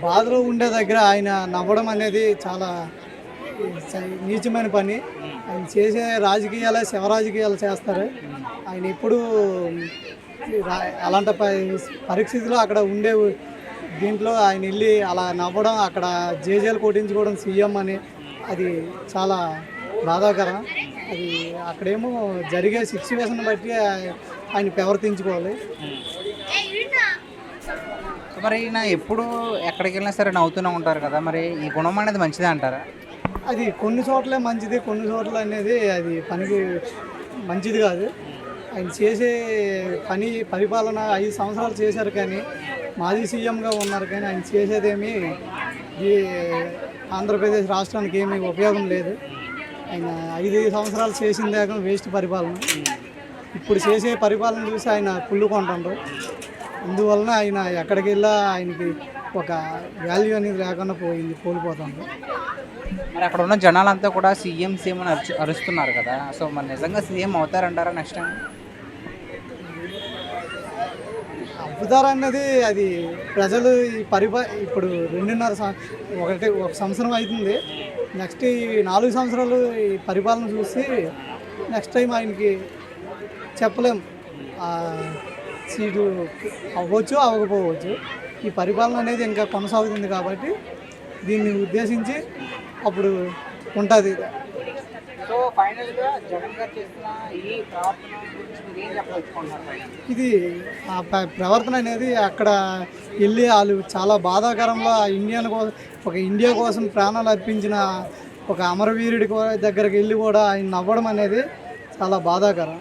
బాధలో ఉండే దగ్గర ఆయన నవ్వడం అనేది చాలా నీచమైన పని. ఆయన చేసే రాజకీయాలే శివ రాజకీయాలు చేస్తారు. ఆయన ఎప్పుడు అలాంటి ప- పరిస్థితిలో అక్కడ ఉండే దీంట్లో ఆయన వెళ్ళి అలా నవ్వడం అక్కడ జేజేలు కొట్టించుకోవడం సీఎం అని అది చాలా బాధాకరం. అది అక్కడేమో జరిగే సిచ్యువేషన్ బట్టి ఆయన ప్రవర్తించుకోవాలి మరి నా ఎప్పుడు ఎక్కడికి వెళ్ళినా సరే నవ్వుతూనే ఉంటారు కదా మరి ఈ గుణం అనేది మంచిదే అంటారా? అది కొన్ని చోట్లే మంచిది కొన్ని చోట్ల అనేది అది పనికి మంచిది కాదు. ఆయన చేసే పని పరిపాలన ఐదు సంవత్సరాలు చేశారు కానీ మాజీ సీఎంగా ఉన్నారు కానీ ఆయన చేసేదేమీ ఈ ఆంధ్రప్రదేశ్ రాష్ట్రానికి ఏమీ ఉపయోగం లేదు. ఆయన ఐదు సంవత్సరాలు చేసిందాక వేస్ట్ పరిపాలన. ఇప్పుడు చేసే పరిపాలన చూసి ఆయన కుళ్ళుకుంటుండ్రు అందువలన ఆయన ఎక్కడికి వెళ్ళా ఆయనకి ఒక వాల్యూ అనేది లేకుండా పోయింది కోల్పోతుంది మరి అక్కడ ఉన్న జనాలంతా కూడా సీఎం సీఎం అని అరుచు అరుస్తున్నారు కదా. సో మరి నిజంగా సీఎం అవుతారంటారా నెక్స్ట్ టైం అద్భుతాలు అన్నది అది ప్రజలు ఈ పరిపా ఇప్పుడు రెండున్నర సం- ఒకటి ఒక సంవత్సరం అవుతుంది. నెక్స్ట్ ఈ నాలుగు సంవత్సరాలు ఈ పరిపాలన చూసి నెక్స్ట్ టైం ఆయనకి చెప్పలేం. ఆ సీటు అవ్వచ్చు అవ్వకపోవచ్చు. ఈ పరిపాలన అనేది ఇంకా కొనసాగుతుంది కాబట్టి దీన్ని ఉద్దేశించి అప్పుడు ఉంటుంది. సో ఫైనల్గా జగన్ గారు చేస్తున్న ఈ ప్రవర్తన గురించి మీరు ఏం చెప్పదలుచుకుంటున్నారు ఇది ఆ ప్ర- ప్రవర్తన అనేది అక్కడ వెళ్ళి వాళ్ళు చాలా బాధాకరంలో ఇండియన్ కోసం ఒక ఇండియా కోసం ప్రాణాలు అర్పించిన ఒక అమరవీరుడి దగ్గరికి వెళ్ళి కూడా ఆయన నవ్వడం అనేది చాలా బాధాకరం.